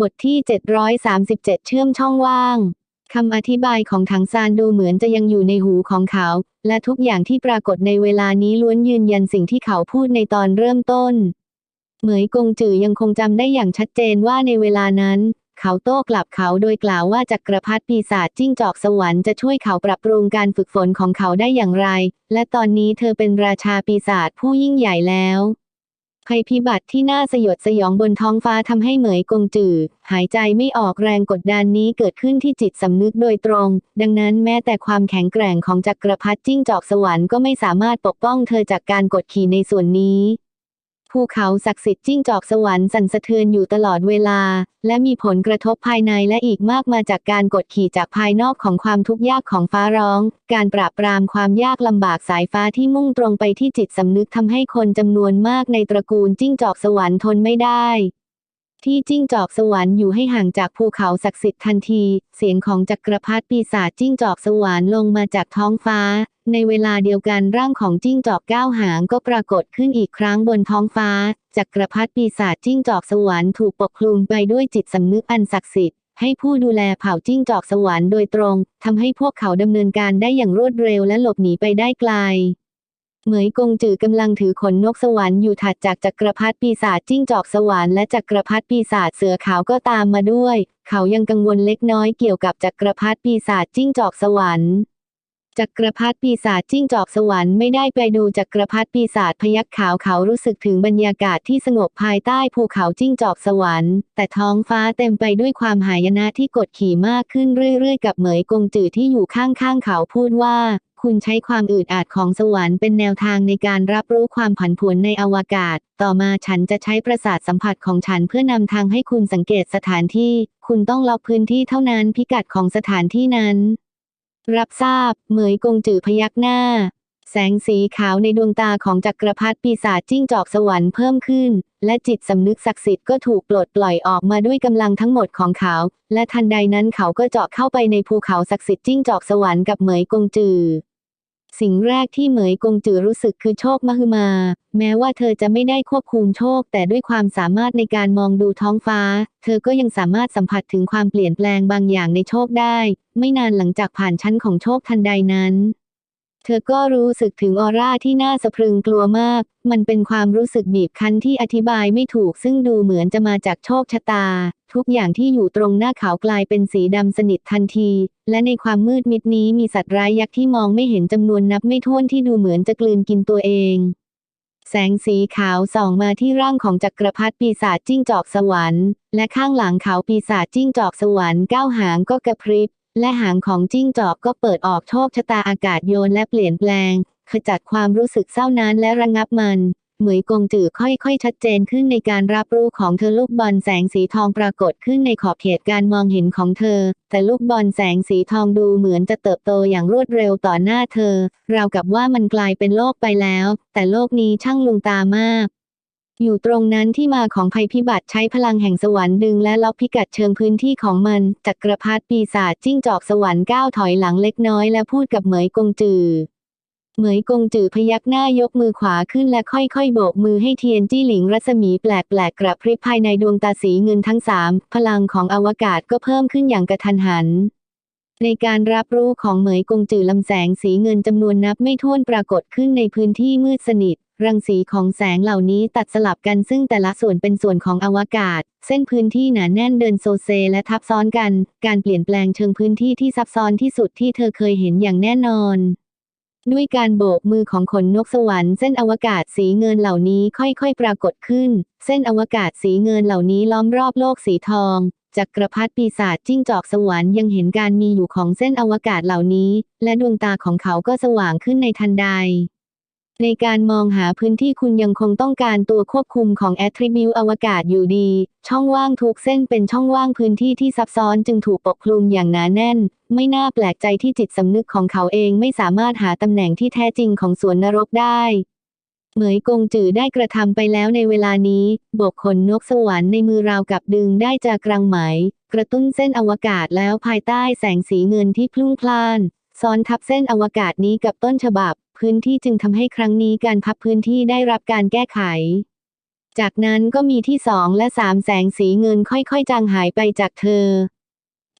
บทที่ 737 เชื่อมช่องว่างคำอธิบายของถังซานดูเหมือนจะยังอยู่ในหูของเขา และทุกอย่างที่ปรากฏในเวลานี้ล้วนยืนยันสิ่งที่เขาพูดในตอนเริ่มต้น เหมยกงจือยังคงจำได้อย่างชัดเจนว่าในเวลานั้น เขาโต้กลับเขาโดยกล่าวว่าจักรพรรดิปีศาจจิ้งจอกสวรรค์จะช่วยเขาปรับปรุงการฝึกฝนของเขาได้อย่างไร และตอนนี้เธอเป็นราชาปีศาจผู้ยิ่งใหญ่แล้ว ภัยพิบัติที่น่าสยดสยองบนท้องฟ้าทำให้เหมยกงจือ หายใจไม่ออกแรงกดดันนี้เกิดขึ้นที่จิตสำนึกโดยตรง ดังนั้นแม้แต่ความแข็งแกร่งของจักรพรรดิจิ้งจอกสวรรค์ก็ไม่สามารถปกป้องเธอจากการกดขี่ในส่วนนี้ ภูเขาศักดิ์สิทธิ์จิ้งจอกสวรรค์สั่นสะเทือนอยู่ตลอดเวลา และมีผลกระทบภายในและอีกมากมาจากการกดขี่จากภายนอกของความทุกข์ยากของฟ้าร้อง การปราบปรามความยากลำบากสายฟ้าที่มุ่งตรงไปที่จิตสำนึกทำให้คนจำนวนมากในตระกูลจิ้งจอกสวรรค์ทนไม่ได้ ที่จิ้งจอกสวรรค์อยู่ให้ห่างจากภูเขาศักดิ์สิทธิ์ทันที เสียงของจักรพรรดิปีศาจจิ้งจอกสวรรค์ลงมาจากท้องฟ้า ในเวลาเดียวกันร่างของจิ้งจอกก้าวหางก็ปรากฏขึ้นอีกครั้งบนท้องฟ้า จักรพรรดิปีศาจจิ้งจอกสวรรค์ถูกปกคลุมไปด้วยจิตสำนึกอันศักดิ์สิทธิ์ให้ผู้ดูแลเผ่าจิ้งจอกสวรรค์โดยตรงทำให้พวกเขาดำเนินการได้อย่างรวดเร็วและหลบหนีไปได้ไกล เหมยกงจือกำลังถือขนนกสวรรค์อยู่ถัดจากจักรพรรดิปีศาจจิ้งจอกสวรรค์และจักรพรรดิปีศาจเสือขาวก็ตามมาด้วย เขายังกังวลเล็กน้อยเกี่ยวกับจักรพรรดิปีศาจจิ้งจอกสวรรค์ จักรพรรดิปีศาจจิ้งจอกสวรรค์ไม่ได้ไปดูจักรพรรดิปีศาจพยักขาวเขารู้สึกถึงบรรยากาศที่สงบภายใต้ภูเขาจิ้งจอกสวรรค์ แต่ท้องฟ้าเต็มไปด้วยความหายนะที่กดขี่มากขึ้นเรื่อยๆ กับเหมยกงจือที่อยู่ข้างๆเขาพูดว่าคุณใช้ความอืดอาดของสวรรค์เป็นแนวทางในการรับรู้ความผันผวนในอวกาศ ต่อมาฉันจะใช้ประสาทสัมผัสของฉันเพื่อนำทางให้คุณสังเกตสถานที่ คุณต้องล็อกพื้นที่เท่านั้นพิกัดของสถานที่นั้น รับทราบ เหมยกงจือพยักหน้า แสงสีขาวในดวงตาของจักรพรรดิปีศาจจิ้งจอกสวรรค์เพิ่มขึ้น และจิตสำนึกศักดิ์สิทธิ์ก็ถูกปลดปล่อยออกมาด้วยกำลังทั้งหมดของเขา และทันใดนั้นเขาก็เจาะเข้าไปในภูเขาศักดิ์สิทธิ์จิ้งจอกสวรรค์กับเหมยกงจือ สิ่งแรกที่เหมยกงจือรู้สึกคือโชคมหึมา แม้ว่าเธอจะไม่ได้ควบคุมโชค แต่ด้วยความสามารถในการมองดูท้องฟ้า เธอก็ยังสามารถสัมผัสถึงความเปลี่ยนแปลงบางอย่างในโชคได้ ไม่นานหลังจากผ่านชั้นของโชคทันใดนั้น เธอก็รู้สึกถึงออร่าที่น่าสะพรึงกลัวมาก มันเป็นความรู้สึกบีบคั้นที่อธิบายไม่ถูกซึ่งดูเหมือนจะมาจากโชคชะตา ทุกอย่างที่อยู่ตรงหน้าเขากลายเป็นสีดำสนิททันที และในความมืดมิดนี้มีสัตว์ร้ายยักษ์ที่มองไม่เห็นจำนวนนับไม่ถ้วนที่ดูเหมือนจะกลืนกินตัวเอง แสงสีขาวส่องมาที่ร่างของจักรพรรดิปีศาจจิ้งจอกสวรรค์ และข้างหลังเขาปีศาจจิ้งจอกสวรรค์ก้าวหางก็กระพริบ และหางของจิ้งจอกก็เปิดออกโชคชะตาอากาศโยนและเปลี่ยนแปลงขจัดความรู้สึกเศร้านั้นและระงับมัน เหมยกงจือค่อยๆ ชัดเจนขึ้นในการรับรู้ของเธอลูกบอลแสงสีทองปรากฏขึ้นในขอบเขตการมองเห็นของเธอ แต่ลูกบอลแสงสีทองดูเหมือนจะเติบโตอย่างรวดเร็วต่อหน้าเธอ ราวกับว่ามันกลายเป็นโลกไปแล้ว แต่โลกนี้ช่างลุงตามากอยู่ตรงนั้นที่มาของภัยพิบัติใช้พลังแห่งสวรรค์ดึงและล็อกพิกัดเชิงพื้นที่ของมันจักรพรรดิปีศาจจิ้งจอกสวรรค์ก้าวถอยหลังเล็กน้อยและพูดกับเหมยกงจือ เหมยกงจือพยักหน้ายกมือขวาขึ้นและค่อยๆโบกมือให้เทียนจี้หลิงรัศมีแปลกๆกระพริบภายในดวงตาสีเงินทั้งสามพลังของอวกาศก็เพิ่มขึ้นอย่างกระทันหัน ในการรับรู้ของเหมยกงจือลำแสงสีเงินจำนวนนับไม่ถ้วนปรากฏขึ้นในพื้นที่มืดสนิท รังสีของแสงเหล่านี้ตัดสลับกันซึ่งแต่ละส่วนเป็นส่วนของอวกาศ เส้นพื้นที่หนาแน่นเดินโซเซและทับซ้อนกัน การเปลี่ยนแปลงเชิงพื้นที่ที่ซับซ้อนที่สุดที่เธอเคยเห็นอย่างแน่นอน ด้วยการโบกมือของขนนกสวรรค์เส้นอวกาศสีเงินเหล่านี้ค่อยๆ ปรากฏขึ้น เส้นอวกาศสีเงินเหล่านี้ล้อมรอบโลกสีทองจักรพรรดิปีศาจจิ้งจอกสวรรค์ยังเห็นการมีอยู่ของเส้นอวกาศเหล่านี้ และดวงตาของเขาก็สว่างขึ้นในทันใด ในการมองหาพื้นที่คุณยังคงต้องการตัวควบคุมของแอทริบิวอวกาศอยู่ดี ช่องว่างทุกเส้นเป็นช่องว่างพื้นที่ที่ซับซ้อนจึงถูกปกคลุมอย่างหนาแน่น ไม่น่าแปลกใจที่จิตสำนึกของเขาเองไม่สามารถหาตำแหน่งที่แท้จริงของสวนนรกได้เหมยกงจือได้กระทำไปแล้วในเวลานี้โบกขนนกสวรรค์ในมือราวกับดึงได้จากกรังไหม กระตุ้นเส้นอวกาศแล้วภายใต้แสงสีเงินที่พลุ่งพล่าน ซ้อนทับเส้นอวกาศนี้กับต้นฉบับ พื้นที่จึงทำให้ครั้งนี้การพับพื้นที่ได้รับการแก้ไข จากนั้นก็มีที่สองและสามแสงสีเงินค่อยๆ จางหายไปจากเธอ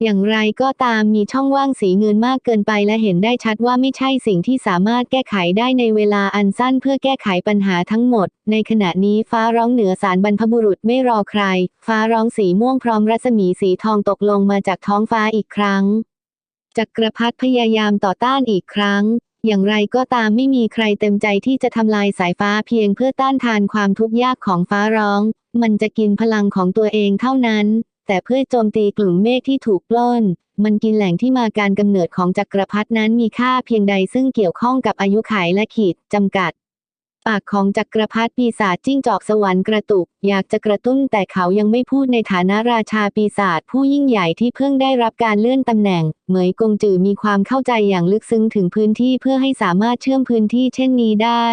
อย่างไรก็ตามมีช่องว่างสีเงินมากเกินไปและเห็นได้ชัดว่าไม่ใช่สิ่งที่สามารถแก้ไขได้ในเวลาอันสั้นเพื่อแก้ไขปัญหาทั้งหมด ในขณะนี้ฟ้าร้องเหนือสารบรรพบุรุษไม่รอใคร ฟ้าร้องสีม่วงพร้อมรัศมีสีทองตกลงมาจากท้องฟ้าอีกครั้งจักรพรรดิพยายามต่อต้านอีกครั้ง อย่างไรก็ตามไม่มีใครเต็มใจที่จะทำลายสายฟ้าเพียงเพื่อต้านทานความทุกข์ยากของฟ้าร้อง มันจะกินพลังของตัวเองเท่านั้น แต่เพื่อโจมตีกลุ่มเมฆที่ถูกปล้น มันกินแหล่งที่มาการกำเนิดของจักรพรรดินั้นมีค่าเพียงใดซึ่งเกี่ยวข้องกับอายุขัยและขีดจำกัด ปากของจักรพรรดิปีศาจจิ้งจอกสวรรค์กระตุก อยากจะกระตุ้นแต่เขายังไม่พูดในฐานะราชาปีศาจผู้ยิ่งใหญ่ที่เพิ่งได้รับการเลื่อนตำแหน่ง เหมยกงจือมีความเข้าใจอย่างลึกซึ้งถึงพื้นที่เพื่อให้สามารถเชื่อมพื้นที่เช่นนี้ได้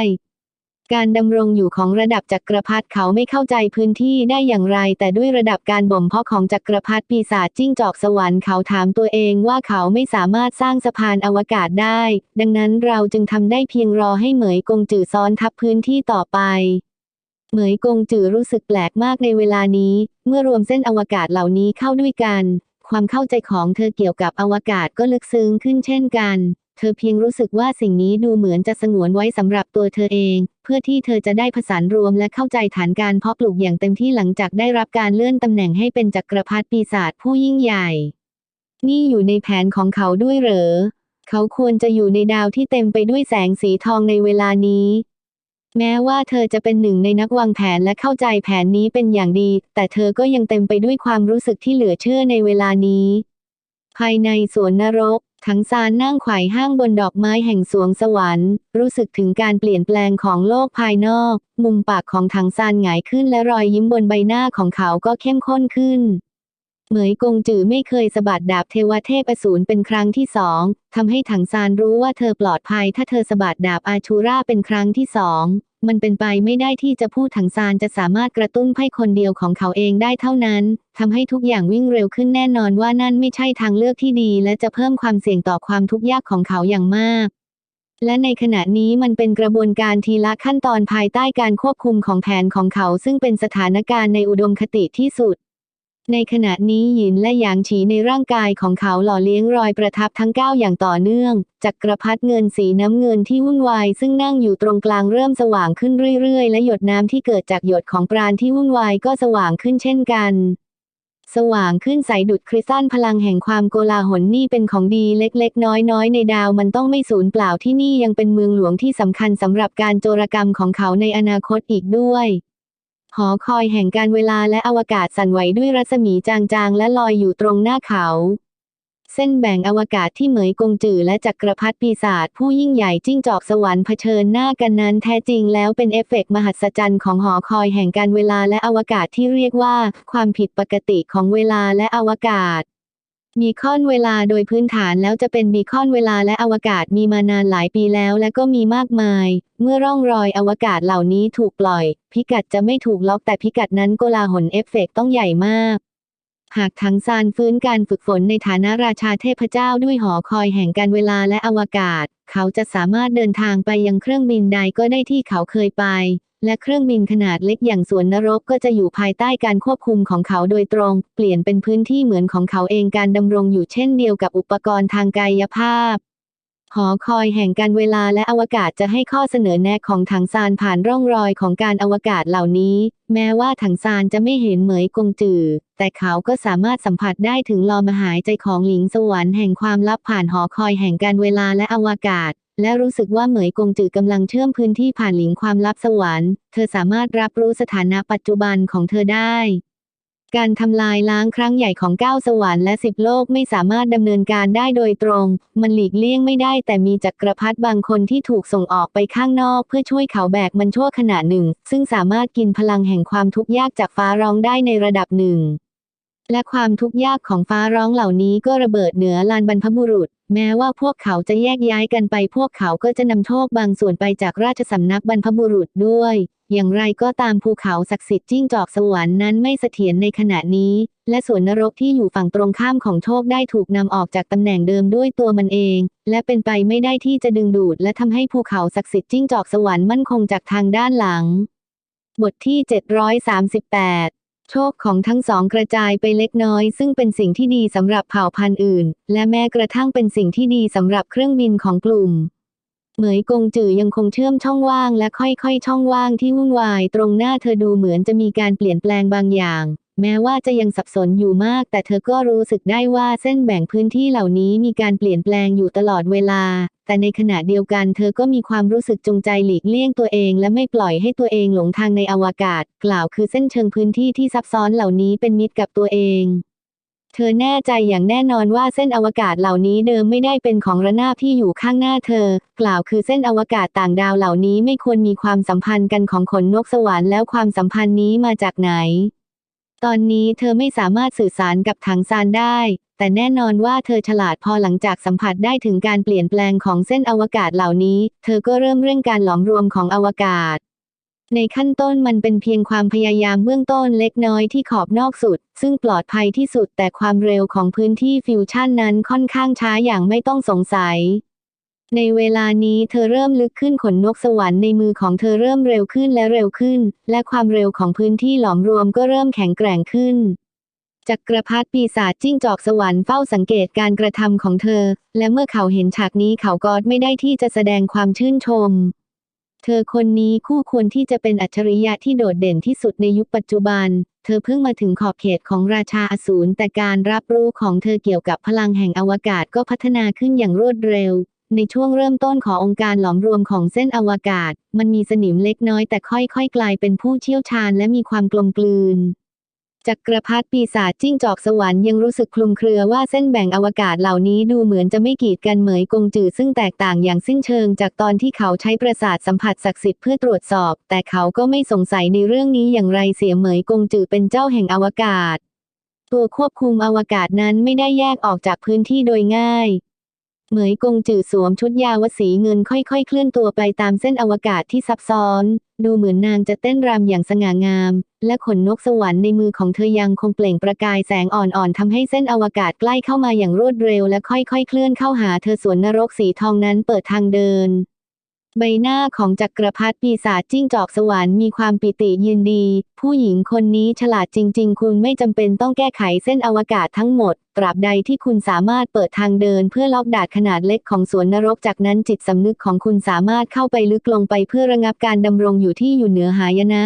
การดำรงอยู่ของระดับจักรพรรดิเขาไม่เข้าใจพื้นที่ได้อย่างไร แต่ด้วยระดับการบ่มเพาะของจักรพรรดิปีศาจจิ้งจอกสวรรค์เขาถามตัวเองว่าเขาไม่สามารถสร้างสะพานอวกาศได้ ดังนั้นเราจึงทำได้เพียงรอให้เหมยกงจือซ้อนทับพื้นที่ต่อไปเหมยกงจือรู้สึกแปลกมากในเวลานี้ เมื่อรวมเส้นอวกาศเหล่านี้เข้าด้วยกัน ความเข้าใจของเธอเกี่ยวกับอวกาศก็ลึกซึ้งขึ้นเช่นกัน เธอเพียงรู้สึกว่าสิ่งนี้ดูเหมือนจะสงวนไว้สำหรับตัวเธอเอง เพื่อที่เธอจะได้ผสานรวมและเข้าใจฐานการเพาะปลูกอย่างเต็มที่หลังจากได้รับการเลื่อนตำแหน่งให้เป็นจักรพรรดิปีศาจผู้ยิ่งใหญ่ นี่อยู่ในแผนของเขาด้วยเหรอ เขาควรจะอยู่ในดาวที่เต็มไปด้วยแสงสีทองในเวลานี้ แม้ว่าเธอจะเป็นหนึ่งในนักวางแผนและเข้าใจแผนนี้เป็นอย่างดี แต่เธอก็ยังเต็มไปด้วยความรู้สึกที่เหลือเชื่อในเวลานี้ ภายในสวนนรก ถังซานนั่งไขว่ห้างบนดอกไม้แห่งสวงสวรรค์ รู้สึกถึงการเปลี่ยนแปลงของโลกภายนอก มุมปากของถังซานหงายขึ้นและรอยยิ้มบนใบหน้าของเขาก็เข้มข้นขึ้น เหมยกงจือไม่เคยสะบัดดาบเทวเทพอสูรเป็นครั้งที่สองทำให้ถังซานรู้ว่าเธอปลอดภัยถ้าเธอสะบัดดาบอาชูราเป็นครั้งที่สอง มันเป็นไปไม่ได้ที่จะพูดถังซานจะสามารถกระตุ้นไพ่คนเดียวของเขาเองได้เท่านั้นทำให้ทุกอย่างวิ่งเร็วขึ้นแน่นอนว่านั่นไม่ใช่ทางเลือกที่ดี และจะเพิ่มความเสี่ยงต่อความทุกข์ยากของเขาอย่างมาก และในขณะนี้มันเป็นกระบวนการทีละขั้นตอนภายใต้การควบคุมของแผนของเขา ซึ่งเป็นสถานการณ์ในอุดมคติที่สุด ในขณะนี้หยินและหยางฉีในร่างกายของเขาหล่อเลี้ยงรอยประทับทั้ง 9 อย่างต่อเนื่อง จักรพรรดิเงินสีน้ำเงินที่วุ่นวายซึ่งนั่งอยู่ตรงกลางเริ่มสว่างขึ้นเรื่อยๆ และหยดน้ำที่เกิดจากหยดของปราณที่วุ่นวายก็สว่างขึ้นเช่นกัน สว่างขึ้นใสดุดคริสตัลพลังแห่งความโกลาหลนี่เป็นของดีเล็กๆ น้อยๆ ในดาวมันต้องไม่สูญเปล่าที่นี่ยังเป็นเมืองหลวงที่สำคัญสำหรับการโจรกรรมของเขาในอนาคตอีกด้วย หอคอยแห่งการเวลาและอวกาศสั่นไหวด้วยรัศมีจางๆ และลอยอยู่ตรงหน้าเขา เส้นแบ่งอวกาศที่เหมยกงจือและจักรพรรดิปีศาจผู้ยิ่งใหญ่จิ้งจอกสวรรค์เผชิญหน้ากันนั้นแท้จริงแล้วเป็นเอฟเฟกต์มหัศจรรย์ของหอคอยแห่งการเวลาและอวกาศที่เรียกว่า ความผิดปกติของเวลาและอวกาศ มีคอนเวลาโดยพื้นฐานแล้วจะเป็นบีคอนเวลาและอวกาศมีมานานหลายปีแล้วและก็มีมากมาย เมื่อร่องรอยอวกาศเหล่านี้ถูกปล่อย พิกัดจะไม่ถูกล็อกแต่พิกัดนั้นโกลาหลเอฟเฟกต์ต้องใหญ่มาก หากทั้งซานฟื้นการฝึกฝนในฐานะราชาเทพเจ้าด้วยหอคอยแห่งการเวลาและอวกาศ เขาจะสามารถเดินทางไปยังเครื่องบินใดก็ได้ที่เขาเคยไป และเครื่องบินขนาดเล็กอย่างสวนนรกก็จะอยู่ภายใต้การควบคุมของเขาโดยตรง เปลี่ยนเป็นพื้นที่เหมือนของเขาเองการดำรงอยู่เช่นเดียวกับอุปกรณ์ทางกายภาพ หอคอยแห่งการเวลาและอวกาศจะให้ข้อเสนอแนะของถังซานผ่านร่องรอยของการอวกาศเหล่านี้ แม้ว่าถังซานจะไม่เห็นเหมยกงจือแต่เขาก็สามารถสัมผัสได้ถึงลมหายใจของหลิงสวรรค์แห่งความลับผ่านหอคอยแห่งการเวลาและอวกาศ และรู้สึกว่าเหมยกงจือกำลังเชื่อมพื้นที่ผ่านหลิงความลับสวรรค์ เธอสามารถรับรู้สถานะปัจจุบันของเธอได้ การทำลายล้างครั้งใหญ่ของเก้าสวรรค์และสิบโลกไม่สามารถดำเนินการได้โดยตรง มันหลีกเลี่ยงไม่ได้แต่มีจักรพรรดิบางคนที่ถูกส่งออกไปข้างนอกเพื่อช่วยเขาแบกมันชั่วขณะหนึ่ง ซึ่งสามารถกินพลังแห่งความทุกข์ยากจากฟ้าร้องได้ในระดับหนึ่งและความทุกข์ยากของฟ้าร้องเหล่านี้ก็ระเบิดเหนือลานบรรพบุรุษ แม้ว่าพวกเขาจะแยกย้ายกันไปพวกเขาก็จะนำโชคบางส่วนไปจากราชสำนักบรรพบุรุษด้วย อย่างไรก็ตามภูเขาศักดิ์สิทธิ์จิ้งจอกสวรรค์นั้นไม่เสถียรในขณะนี้ และสวนนรกที่อยู่ฝั่งตรงข้ามของโชคได้ถูกนำออกจากตำแหน่งเดิมด้วยตัวมันเอง และเป็นไปไม่ได้ที่จะดึงดูด และทำให้ภูเขาศักดิ์สิทธิ์จิ้งจอกสวรรค์มั่นคงจากทางด้านหลัง บทที่ 738 โชคของทั้งสองกระจายไปเล็กน้อย ซึ่งเป็นสิ่งที่ดีสำหรับเผ่าพันธุ์อื่น และแม้กระทั่งเป็นสิ่งที่ดีสำหรับเครื่องบินของกลุ่ม เหมยกงจือยังคงเชื่อมช่องว่างและค่อยๆ ช่องว่างที่วุ่นวายตรงหน้าเธอดูเหมือนจะมีการเปลี่ยนแปลงบางอย่าง แม้ว่าจะยังสับสนอยู่มาก แต่เธอก็รู้สึกได้ว่าเส้นแบ่งพื้นที่เหล่านี้มีการเปลี่ยนแปลงอยู่ตลอดเวลา แต่ในขณะเดียวกันเธอก็มีความรู้สึกจงใจหลีกเลี่ยงตัวเอง และไม่ปล่อยให้ตัวเองหลงทางในอวกาศ กล่าวคือเส้นเชิงพื้นที่ที่ซับซ้อนเหล่านี้เป็นมิตรกับตัวเอง เธอแน่ใจอย่างแน่นอนว่าเส้นอวกาศเหล่านี้เดิมไม่ได้เป็นของระนาบที่อยู่ข้างหน้าเธอ กล่าวคือเส้นอวกาศต่างดาวเหล่านี้ไม่ควรมีความสัมพันธ์กันของขนนกสวรรค์แล้วความสัมพันธ์นี้มาจากไหนตอนนี้เธอไม่สามารถสื่อสารกับถังซานได้ แต่แน่นอนว่าเธอฉลาดพอหลังจากสัมผัสได้ถึงการเปลี่ยนแปลงของเส้นอวกาศเหล่านี้ เธอก็เริ่มเร่งการหลอมรวมของอวกาศ ในขั้นต้นมันเป็นเพียงความพยายามเบื้องต้นเล็กน้อยที่ขอบนอกสุด ซึ่งปลอดภัยที่สุดแต่ความเร็วของพื้นที่ฟิวชั่นนั้นค่อนข้างช้าอย่างไม่ต้องสงสัยในเวลานี้เธอเริ่มลึกขึ้นขนนกสวรรค์ในมือของเธอเริ่มเร็วขึ้นและเร็วขึ้น และความเร็วของพื้นที่หลอมรวมก็เริ่มแข็งแกร่งขึ้น จักรพรรดิปีศาจจิ้งจอกสวรรค์เฝ้าสังเกตการกระทำของเธอ และเมื่อเขาเห็นฉากนี้เขาก็ไม่ได้ที่จะแสดงความชื่นชม เธอคนนี้คู่ควรที่จะเป็นอัจฉริยะที่โดดเด่นที่สุดในยุคปัจจุบัน เธอเพิ่งมาถึงขอบเขตของราชาอสูรแต่การรับรู้ของเธอเกี่ยวกับพลังแห่งอวกาศก็พัฒนาขึ้นอย่างรวดเร็ว ในช่วงเริ่มต้นขององค์การหลอมรวมของเส้นอวกาศ มันมีสนิมเล็กน้อยแต่ค่อยๆ กลายเป็นผู้เชี่ยวชาญและมีความกลมกลืน จักรพรรดิปีศาจจิ้งจอกสวรรค์ยังรู้สึกคลุมเครือว่าเส้นแบ่งอวกาศเหล่านี้ดูเหมือนจะไม่กีดกันเหมยกงจือซึ่งแตกต่างอย่างสิ้นเชิงจากตอนที่เขาใช้ประสาทสัมผัสศักดิ์สิทธิ์เพื่อตรวจสอบ แต่เขาก็ไม่สงสัยในเรื่องนี้อย่างไรเสียเหมยกงจือเป็นเจ้าแห่งอวกาศ ตัวควบคุมอวกาศนั้นไม่ได้แยกออกจากพื้นที่โดยง่ายเหมยกงจือสวมชุดยาวสีเงินค่อยๆ เคลื่อนตัวไปตามเส้นอวกาศที่ซับซ้อน ดูเหมือนนางจะเต้นรำอย่างสง่างาม และขนนกสวรรค์ในมือของเธอยังคงเปล่งประกายแสงอ่อนๆทำให้เส้นอวกาศใกล้เข้ามาอย่างรวดเร็วและค่อยๆ เคลื่อนเข้าหาเธอสวนนรกสีทองนั้นเปิดทางเดิน ใบหน้าของจักรพรรดิปีศาจจิ้งจอกสวรรค์มีความปิติยินดี ผู้หญิงคนนี้ฉลาดจริง ๆ คุณไม่จำเป็นต้องแก้ไขเส้นอวกาศทั้งหมด ตราบใดที่คุณสามารถเปิดทางเดินเพื่อล็อกดาดขนาดเล็กของสวนนรกจากนั้นจิตสำนึกของคุณสามารถเข้าไปลึกลงไปเพื่อระงับการดำรงอยู่ที่อยู่เหนือหายนะ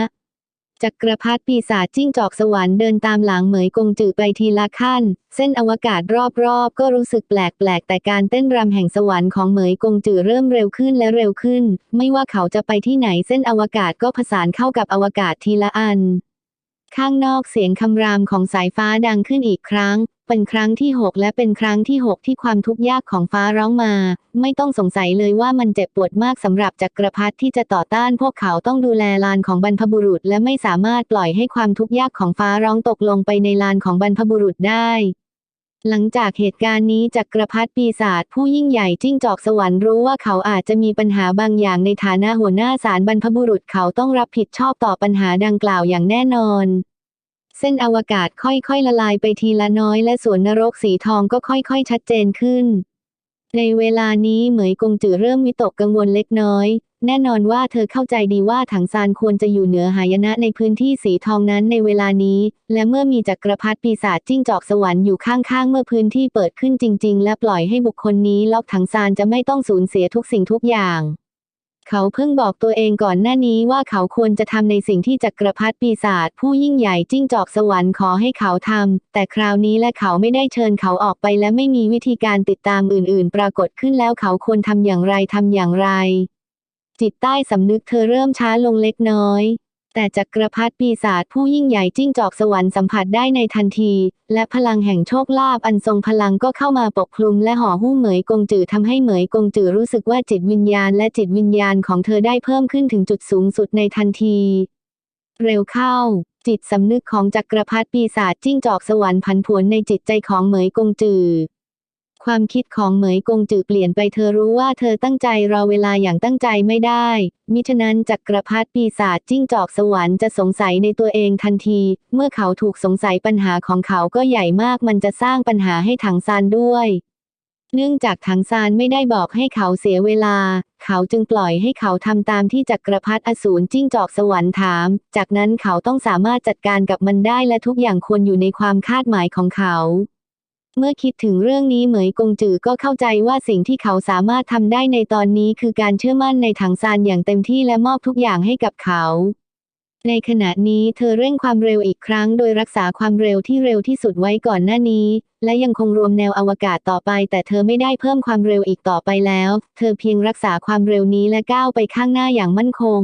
จักรพรรดิปีศาจจิ้งจอกสวรรค์เดินตามหลังเหมยกงจือไปทีละขั้น เส้นอวกาศรอบๆ ก็รู้สึกแปลกๆ แต่การเต้นรำแห่งสวรรค์ของเหมยกงจือเริ่มเร็วขึ้นและเร็วขึ้น ไม่ว่าเขาจะไปที่ไหนเส้นอวกาศก็ผสานเข้ากับอวกาศทีละอัน ข้างนอกเสียงคำรามของสายฟ้าดังขึ้นอีกครั้ง เป็นครั้งที่6และเป็นครั้งที่6ที่ความทุกข์ยากของฟ้าร้องมา ไม่ต้องสงสัยเลยว่ามันเจ็บปวดมากสำหรับจักรพรรดิที่จะต่อต้านพวกเขาต้องดูแลลานของบรรพบุรุษ และไม่สามารถปล่อยให้ความทุกข์ยากของฟ้าร้องตกลงไปในลานของบรรพบุรุษได้ หลังจากเหตุการณ์นี้จักรพรรดิปีศาจผู้ยิ่งใหญ่จิ้งจอกสวรรค์รู้ว่าเขาอาจจะมีปัญหาบางอย่างในฐานะหัวหน้าศาลบรรพบุรุษเขาต้องรับผิดชอบต่อปัญหาดังกล่าวอย่างแน่นอน เส้นอวกาศค่อยๆละลายไปทีละน้อยและสวนนรกสีทองก็ค่อยๆชัดเจนขึ้น ในเวลานี้เหมยกงจือเริ่มวิตกกังวลเล็กน้อย แน่นอนว่าเธอเข้าใจดีว่าถังซานควรจะอยู่เหนือหายนะในพื้นที่สีทองนั้นในเวลานี้ และเมื่อมีจักรพรรดิปีศาจจิ้งจอกสวรรค์อยู่ข้างๆ เมื่อพื้นที่เปิดขึ้นจริง ๆ และปล่อยให้บุคคลนี้ล็อกถังซานจะไม่ต้องสูญเสียทุกสิ่งทุกอย่าง เขาเพิ่งบอกตัวเองก่อนหน้านี้ว่าเขาควรจะทำในสิ่งที่จักรพรรดิปีศาจผู้ยิ่งใหญ่จิ้งจอกสวรรค์ขอให้เขาทำแต่คราวนี้และเขาไม่ได้เชิญเขาออกไปและไม่มีวิธีการติดตามอื่น ๆ ปรากฏขึ้นแล้วเขาควรทำอย่างไรทำอย่างไร จิตใต้สำนึกเธอเริ่มช้าลงเล็กน้อย แต่จักรพรรดิปีศาจผู้ยิ่งใหญ่จิ้งจอกสวรรค์สัมผัสได้ในทันที และพลังแห่งโชคลาภอันทรงพลังก็เข้ามาปกคลุมและห่อหุ้มเหมยกงจือทำให้เหมยกงจือรู้สึกว่าจิตวิญญาณและจิตวิญญาณของเธอได้เพิ่มขึ้นถึงจุดสูงสุดในทันที เร็วเข้าจิตสำนึกของจักรพรรดิปีศาจจิ้งจอกสวรรค์ผันผวนในจิตใจของเหมยกงจือ ความคิดของเหมยกงจือเปลี่ยนไปเธอรู้ว่าเธอตั้งใจรอเวลาอย่างตั้งใจไม่ได้ มิฉะนั้นจักรพรรดิปีศาจจิ้งจอกสวรรค์จะสงสัยในตัวเองทันที เมื่อเขาถูกสงสัยปัญหาของเขาก็ใหญ่มากมันจะสร้างปัญหาให้ถังซานด้วย เนื่องจากถังซานไม่ได้บอกให้เขาเสียเวลา เขาจึงปล่อยให้เขาทำตามที่จักรพรรดิอสูรจิ้งจอกสวรรค์ถาม จากนั้นเขาต้องสามารถจัดการกับมันได้และทุกอย่างควรอยู่ในความคาดหมายของเขา เมื่อคิดถึงเรื่องนี้เหมยกงจือก็เข้าใจว่าสิ่งที่เขาสามารถทำได้ในตอนนี้คือการเชื่อมั่นในถังซานอย่างเต็มที่และมอบทุกอย่างให้กับเขา ในขณะนี้เธอเร่งความเร็วอีกครั้ง โดยรักษาความเร็วที่เร็วที่สุดไว้ก่อนหน้านี้ และยังคงรวมแนวอวกาศต่อไป แต่เธอไม่ได้เพิ่มความเร็วอีกต่อไปแล้ว เธอเพียงรักษาความเร็วนี้และก้าวไปข้างหน้าอย่างมั่นคง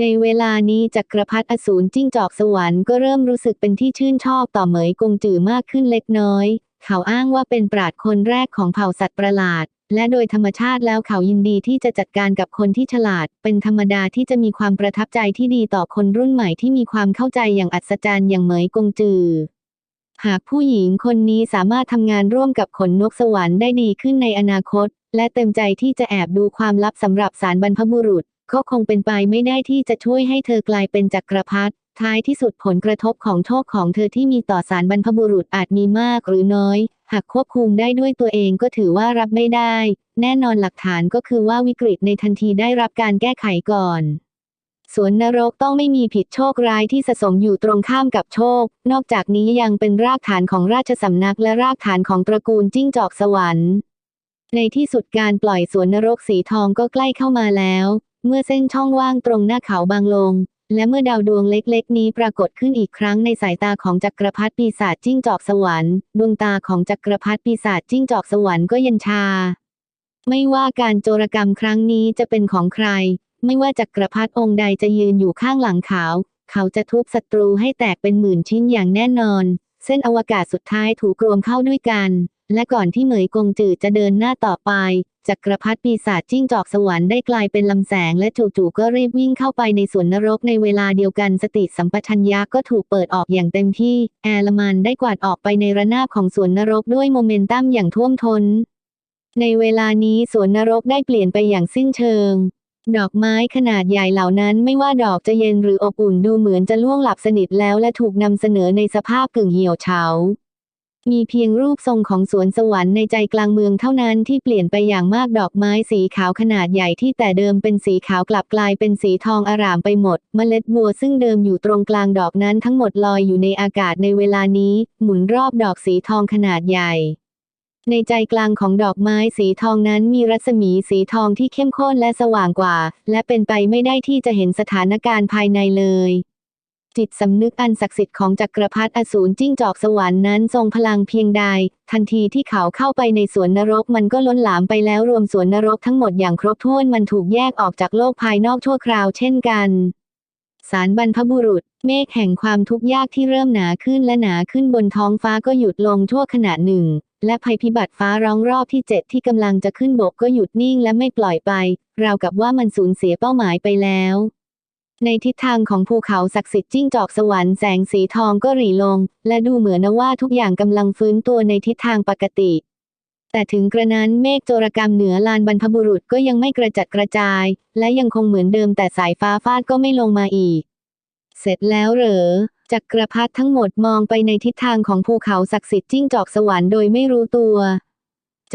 ในเวลานี้จักรพรรดิอสูรจิ้งจอกสวรรค์ก็เริ่มรู้สึกเป็นที่ชื่นชอบต่อเหมยกงจือมากขึ้นเล็กน้อย เขาอ้างว่าเป็นปราดคนแรกของเผ่าสัตว์ประหลาด และโดยธรรมชาติแล้วเขายินดีที่จะจัดการกับคนที่ฉลาด เป็นธรรมดาที่จะมีความประทับใจที่ดีต่อคนรุ่นใหม่ที่มีความเข้าใจอย่างอัศจรรย์อย่างเหมยกงจือหากผู้หญิงคนนี้สามารถทำงานร่วมกับขนนกสวรรค์ได้ดีขึ้นในอนาคต และเต็มใจที่จะแอบดูความลับสำหรับสารบรรพบุรุษ ก็คงเป็นไปไม่ได้ที่จะช่วยให้เธอกลายเป็นจักรพรรดิท้ายที่สุดผลกระทบของโชคของเธอที่มีต่อสารบรรพบุรุษอาจมีมากหรือน้อย หากควบคุมได้ด้วยตัวเองก็ถือว่ารับไม่ได้ แน่นอนหลักฐานก็คือว่าวิกฤตในทันทีได้รับการแก้ไขก่อนสวนนรกต้องไม่มีผิดโชคร้ายที่สะสมอยู่ตรงข้ามกับโชค นอกจากนี้ยังเป็นรากฐานของราชสำนักและรากฐานของตระกูลจิ้งจอกสวรรค์ ในที่สุดการปล่อยสวนนรกสีทองก็ใกล้เข้ามาแล้ว เมื่อเส้นช่องว่างตรงหน้าเขาบางลง และเมื่อดาวดวงเล็กๆ นี้ปรากฏขึ้นอีกครั้งในสายตาของจักรพรรดิปีศาจจิ้งจอกสวรรค์ดวงตาของจักรพรรดิปีศาจจิ้งจอกสวรรค์ก็เย็นชา ไม่ว่าการโจรกรรมครั้งนี้จะเป็นของใคร ไม่ว่าจักรพรรดิองค์ใดจะยืนอยู่ข้างหลังเขา เขาจะทุบศัตรูให้แตกเป็นหมื่นชิ้นอย่างแน่นอน เส้นอวกาศสุดท้ายถูกรวมเข้าด้วยกัน และก่อนที่เหมยกงจือจะเดินหน้าต่อไป จักรพรรดิปีศาจจิ้งจอกสวรรค์ได้กลายเป็นลำแสงและจู่ๆก็รีบวิ่งเข้าไปในสวนนรกในเวลาเดียวกันสติสัมปชัญญะก็ถูกเปิดออกอย่างเต็มที่ แอลมันได้กวาดออกไปในระนาบของสวนนรกด้วยโมเมนตัมอย่างท่วมท้น ในเวลานี้สวนนรกได้เปลี่ยนไปอย่างสิ้นเชิงดอกไม้ขนาดใหญ่เหล่านั้นไม่ว่าดอกจะเย็นหรืออบอุ่นดูเหมือนจะล่วงหลับสนิทแล้วและถูกนำเสนอในสภาพกึ่งเหี่ยวเฉา มีเพียงรูปทรงของสวนสวรรค์ในใจกลางเมืองเท่านั้นที่เปลี่ยนไปอย่างมากดอกไม้สีขาวขนาดใหญ่ที่แต่เดิมเป็นสีขาวกลับกลายเป็นสีทองอร่ามไปหมด เมล็ดบัวซึ่งเดิมอยู่ตรงกลางดอกนั้นทั้งหมดลอยอยู่ในอากาศในเวลานี้ หมุนรอบดอกสีทองขนาดใหญ่ ในใจกลางของดอกไม้สีทองนั้นมีรัศมีสีทองที่เข้มข้นและสว่างกว่า และเป็นไปไม่ได้ที่จะเห็นสถานการณ์ภายในเลย จิตสำนึกอันศักดิ์สิทธิ์ของจักรพรรดิอสูรจิ้งจอกสวรรค์นั้นทรงพลังเพียงใด ทันทีที่เขาเข้าไปในสวนนรกมันก็ล้นหลามไปแล้วรวมสวนนรกทั้งหมดอย่างครบถ้วนมันถูกแยกออกจากโลกภายนอกชั่วคราวเช่นกันสารบรรพบุรุษ เมฆแห่งความทุกข์ยากที่เริ่มหนาขึ้นและหนาขึ้นบนท้องฟ้าก็หยุดลงชั่วขณะหนึ่ง และภัยพิบัติฟ้าร้องรอบที่เจ็ดที่กำลังจะขึ้นบกก็หยุดนิ่งและไม่ปล่อยไป ราวกับว่ามันสูญเสียเป้าหมายไปแล้ว ในทิศทางของภูเขาศักดิ์สิทธิ์จิ้งจอกสวรรค์แสงสีทองก็หรี่ลง และดูเหมือนนะว่าทุกอย่างกำลังฟื้นตัวในทิศทางปกติ แต่ถึงกระนั้นเมฆโจรกรรมเหนือลานบรรพบุรุษก็ยังไม่กระจัดกระจาย และยังคงเหมือนเดิมแต่สายฟ้าฟาดก็ไม่ลงมาอีก เสร็จแล้วเหรอจักรพรรดิทั้งหมดมองไปในทิศทางของภูเขาศักดิ์สิทธิ์จิ้งจอกสวรรค์โดยไม่รู้ตัว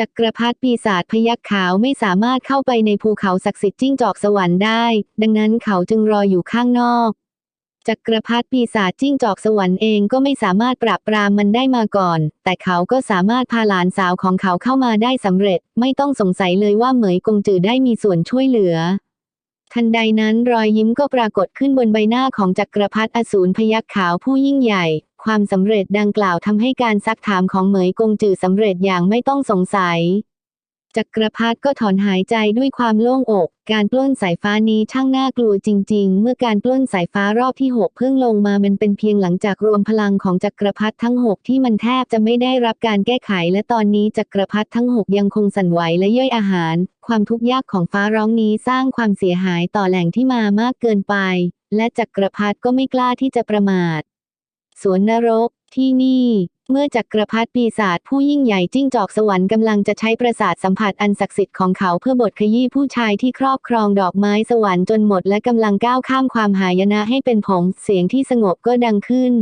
จักรพรรดิปีศาจพยักขาวไม่สามารถเข้าไปในภูเขาศักดิ์สิทธิ์จิ้งจอกสวรรค์ได้ ดังนั้นเขาจึงรออยู่ข้างนอกจักรพรรดิปีศาจจิ้งจอกสวรรค์เองก็ไม่สามารถปราบปรามมันได้มาก่อน แต่เขาก็สามารถพาหลานสาวของเขาเข้ามาได้สำเร็จ ไม่ต้องสงสัยเลยว่าเหมยกงจือได้มีส่วนช่วยเหลือ ทันใดนั้นรอยยิ้มก็ปรากฏขึ้นบนใบหน้าของจักรพรรดิอสูรพยักขาวผู้ยิ่งใหญ่ ความสำเร็จดังกล่าวทำให้การซักถามของเหมยกงจือสำเร็จอย่างไม่ต้องสงสัยจักรพรรดิก็ถอนหายใจด้วยความโล่งอก การปล้นสายฟ้านี้ช่างน่ากลัวจริง ๆ เมื่อการปล้นสายฟ้ารอบที่หกเพิ่งลงมามันเป็นเพียงหลังจากรวมพลังของจักรพรรดิทั้งหกที่มันแทบจะไม่ได้รับการแก้ไข และตอนนี้จักรพรรดิทั้งหกยังคงสั่นไหวและย่อยอาหาร ความทุกข์ยากของฟ้าร้องนี้สร้างความเสียหายต่อแหล่งที่มามากเกินไป และจักรพรรดิก็ไม่กล้าที่จะประมาท สวนนรก ที่นี่ เมื่อจักรพรรดิปีศาจผู้ยิ่งใหญ่จิ้งจอกสวรรค์กำลังจะใช้ประสาทสัมผัสอันศักดิ์สิทธิ์ของเขาเพื่อบทขยี้ผู้ชายที่ครอบครองดอกไม้สวรรค์จนหมดและกำลังก้าวข้ามความหายนะให้เป็นผงเสียงที่สงบก็ดังขึ้น